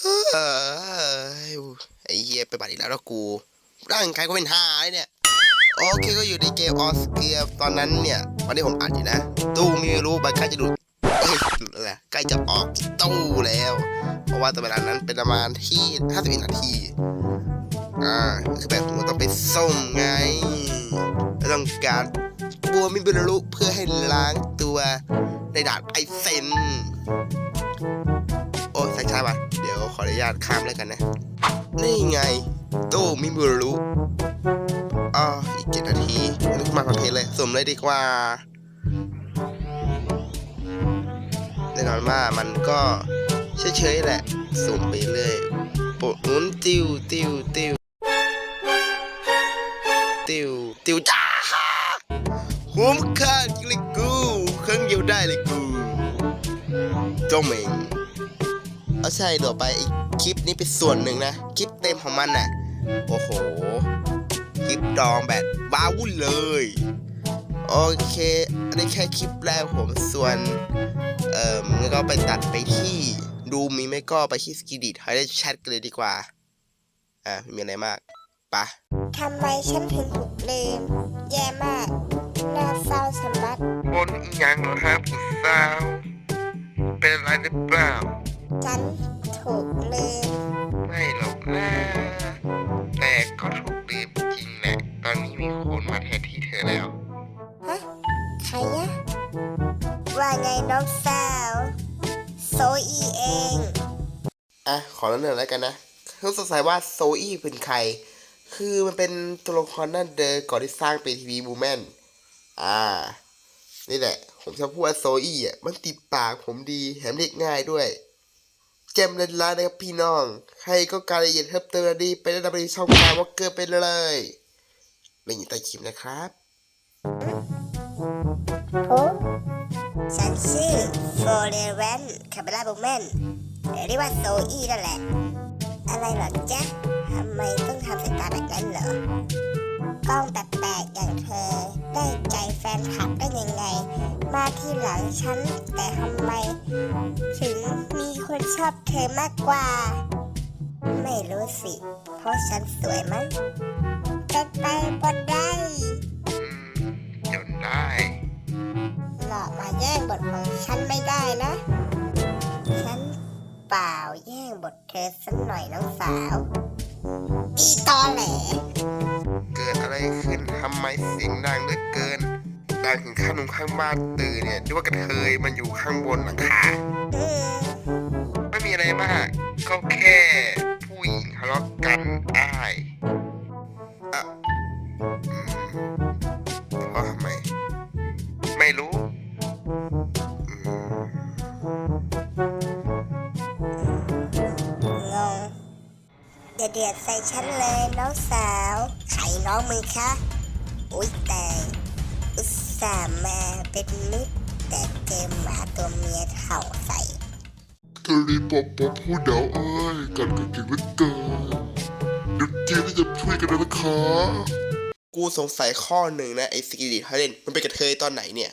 เฮ้ยไอ้เหี้ยไปบัตรอีกแล้วแล้วกูร่างกายก็เป็นหาเลยเนี่ยโอเคก็อยู่ในเกมออสเกียตอนนั้นเนี่ยวันนี้ผมอัดอยู่นะตู้มีรู้ใบใกล้จะหลุดอ้ยหลุดแล้วใกล้จะออกตู้แล้ว เพราะว่าแต่เวลานั้นเป็นประมาณที่51นาทีอ่าคือแบบผมต้องไปส้มไงต้องการบัวมิบุรุเพื่อให้ล้างตัวในด่านไอเซน ออนุญาตข้ามแล้วกันนะ นี่ไงตู้มิบุรุอ๋ออีกเจ็ดนาทีนึกมาประเภทเลยสุ่มเลยดีกว่าแน่นอนว่ามันก็เฉยๆแหละสุ่มไปเรื่อยปดหมุนติวติวติวติวติวจ้าคุ้มค่าจริงเลยกูครื่องเดียวได้เลยกูจ้าเมง เอาใช่ต่อไปไอ้คลิปนี้เป็นส่วนหนึ่งนะ คลิปเต็มของมันน่ะ โอ้โห คลิปดองแบบว้าวุ่นเลย โอเค อันนี้แค่คลิปแรกผมส่วน เอ่องั้นก็ไปตัดไปที่ดูมีไม่ก็ไปที่สกิดิทให้ได้แชทกันเลยดีกว่า อ่าไม่มีอะไรมากไปะทำไมฉันถึงถูกลืมแย่มากน่าเศร้าสำลักบนอีหยังเหรอครับผู้สาวเป็นอะไรหรือเปล่า ฉันถูกลืมไม่หรอกนะ แต่ก็ถูกลืมจริงแหละ ตอนนี้มีคนมาแทนที่เธอแล้ว ฮะ ใครอะว่าไงน้องสาว โซอีเอง อะ ขอเริ่มเลยแล้วกันนะเขาสงสัยว่าโซอี้เป็นใคร คือมันเป็นตัวละครนั่นเดิมก่อนที่สร้างเป็นทีวีบูแมนอ่า นี่แหละ ผมชอบพูดว่าโซอี้อะ มันติดปากผมดีแถมเรียกง่ายด้วย เจมเลนล้านนะครับพี่น้อง ใครก็การละเอียดเพิ่มเติมดีไปได้ดับไปช่องการวอลเกอร์ไปเลยลิงก์อยู่ใต้คลิปนะครับโอ้ฉันชื่อโฟเรเวนคาเบล่าบูแมนเรียกว่าโซอีนั่นแหละ อะไรหรอจ๊ะทำไมต้องทำสายตาแบบนั้นเหรอกล้องแปลกๆอย่างเธอ ได้ใจแฟนคลับได้ยังไง มาที่หลังฉันแต่ทำไม ถึง ชอบเธอมากกว่า ไม่รู้สิ เพราะฉันสวยมั้งเป็นไปบ่ได้จนได้ หลอกมาแย่งบทของฉันไม่ได้นะ ฉันเปล่าแย่งบทเธอสักหน่อยน้องสาวอีตอแหล เกิดอะไรขึ้นทำไมเสียงดังเหลือเกินดังถึงข้างนุ่งข้างบ้านตื่นเนี่ยนึกว่ากระเทยมันอยู่ข้างบนหลังคา อืมไม่มีอะไรมาก ก็แค่ผู้หญิงทะเลาะกันได้อะอืมเพราะทำไม ไม่รู้ งงอย่าเดือดใส่ฉันเลยน้องสาวไข่น้องมึงคะ อุ๊ยแต่อุตส่าห์มาเป็นมิตรแต่เจอหมาตัวเมียเห่าใส่ กรีปอบปอบผู้เดาเอ้ยกันกันเก่งเหลือเกินเดี๋ยวเจนี่จะช่วยกันนะนะคะ กูสงสัยข้อหนึ่งนะไอ้สกิลิทเทเลนมันเป็นกระเทยตอนไหนเนี่ย